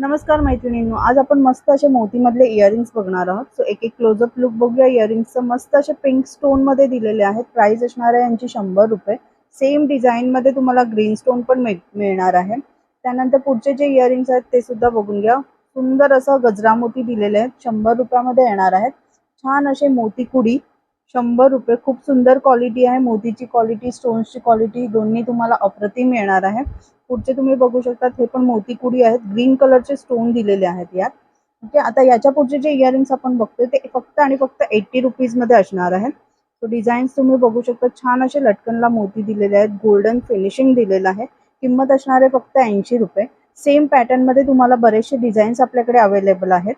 नमस्कार मैत्रिणींनो आज आपण मस्त असे मोतीमधले इयरिंग्स बघणार आहोत. सो एक एक क्लोजअप लुक बघूया. इयरिंग्सचं मस्त असे पिंक स्टोनमध्ये दिलेले आहेत. प्राइस असणार आहे यांची शंभर रुपये. सेम डिझाईन मध्ये तुम्हाला ग्रीन स्टोन पण मिळ- मिळणार आहे. त्यानंतर पुढचे जे इयरिंग्स आहेत ते सुद्धा बघून घ्या. सुंदर असं गजरा मोती दिलेले आहेत. शंभर रुपयामध्ये येणार आहेत. छान असे मोती कुडी शंभर रुपये. खूप सुंदर क्वालिटी आहे. मोतीची क्वालिटी स्टोन्सची क्वालिटी दोन्ही तुम्हाला अप्रतिम येणार आहे. पुढचे तुम्ही बघू शकता हे पण मोती कुडी आहेत. ग्रीन कलरचे स्टोन दिलेले आहेत यात. ओके आता याच्या पुढचे जे इयरिंग्स आपण बघतोय ते फक्त आणि फक्त एट्टी रुपीजमध्ये असणार आहेत. तो डिझाईन्स तुम्ही बघू शकता छान असे लटकनला मोती दिलेले आहेत. गोल्डन फिनिशिंग दिलेलं आहे. किंमत असणार आहे फक्त ऐंशी रुपये. सेम पॅटर्नमध्ये तुम्हाला बरेचसे डिझाईन्स आपल्याकडे अवेलेबल आहेत.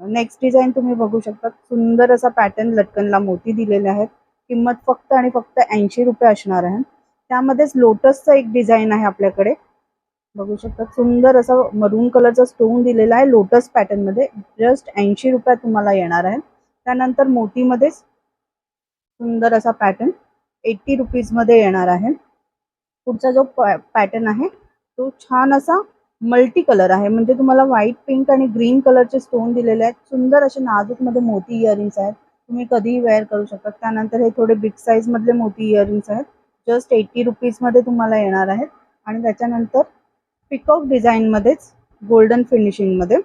नेक्स्ट डिझाईन तुम्ही बघू शकता सुंदर असा पॅटर्न लटकनला मोती दिलेले आहेत. किंमत फक्त आणि फक्त ऐंशी रुपये असणार आहे. त्यामध्येच लोटसचं एक डिझाईन आहे आपल्याकडे. बघू शकता सुंदर असा मरून कलरचा स्टोन दिलेला आहे लोटस पॅटर्नमध्ये. जस्ट ऐंशी रुपयात तुम्हाला येणार आहे. त्यानंतर मोतीमध्येच सुंदर असा पॅटर्न एट्टी रुपीजमध्ये येणार आहे. पुढचा जो पॅटर्न आहे तो छान असा मल्टी कलर आहे. म्हणजे तुम्हाला व्हाईट पिंक आणि ग्रीन कलरचे स्टोन दिलेले आहेत. सुंदर असे नाजूकमध्ये मोती इयरिंग्स आहेत. तुम्ही कधीही वेअर करू शकता. त्यानंतर हे थोडे बिग साईज मधले मोती इयरिंग्स आहेत. जस्ट एटी रुपीजमध्ये तुम्हाला येणार आहेत. आणि त्याच्यानंतर पिकॉक डिझाईन मध्येच गोल्डन फिनिशिंगमध्ये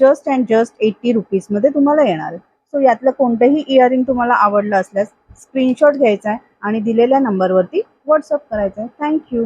जस्ट अँड जस्ट एट्टी रुपीजमध्ये तुम्हाला येणार आहे सो यातलं कोणतंही इयरिंग तुम्हाला आवडलं असल्यास स्क्रीनशॉट घ्यायचा आहे आणि दिलेल्या नंबरवरती व्हॉट्सअप करायचा आहे. थँक्यू